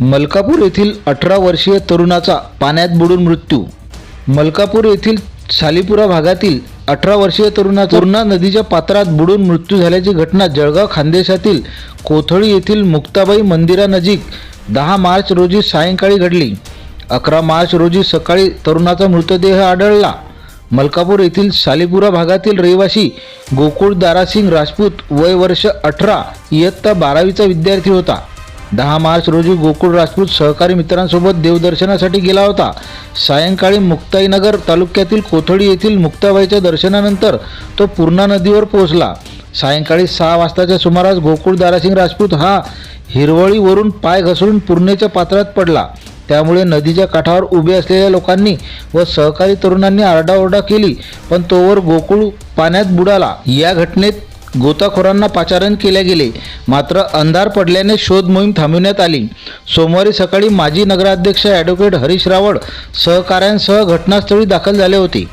मलकापूर येथील अठरा वर्षीय तरुणाचा पाण्यात बुडून मृत्यू. मलकापूर येथील सालीपुरा भागातील अठरा वर्षीय तरुणाचा पूर्णा नदीच्या पात्रात बुडून मृत्यू झाल्याची घटना जळगाव खानदेशातील कोथळी येथील मुक्ताबाई मंदिरानजीक दहा मार्च रोजी सायंकाळी घडली. अकरा मार्च रोजी सकाळी तरुणाचा मृतदेह आढळला. मलकापूर येथील सालीपुरा भागातील रहिवासी गोकुळ दारासिंग राजपूत वय वर्ष अठरा इयत्ता बारावीचा विद्यार्थी होता. दहा मार्च रोजी गोकुळ राजपूत सहकारी मित्रांसोबत देवदर्शनासाठी गेला होता. सायंकाळी मुक्ताईनगर तालुक्यातील कोथळी येथील मुक्ताबाईच्या दर्शनानंतर तो पूर्णा नदीवर पोहोचला. सायंकाळी सहा वाजताच्या सुमारास गोकुळ दारासिंग राजपूत हा हिरवळीवरून पाय घसरून पूर्णेच्या पात्रात पडला. त्यामुळे नदीच्या काठावर उभे असलेल्या लोकांनी व सहकारी तरुणांनी आरडाओरडा केली पण तोवर गोकुळ पाण्यात बुडाला. या घटनेत गोताखोरांना पाचारण केले गेले. मात्र अंधार पडल्याने शोध मोहीम थांबविण्यात आली. सोमवारी सकाळी माजी नगराध्यक्ष ॲडव्होकेट हरीश रावळ सहकाऱ्यांसह घटनास्थळी दाखल झाले होते.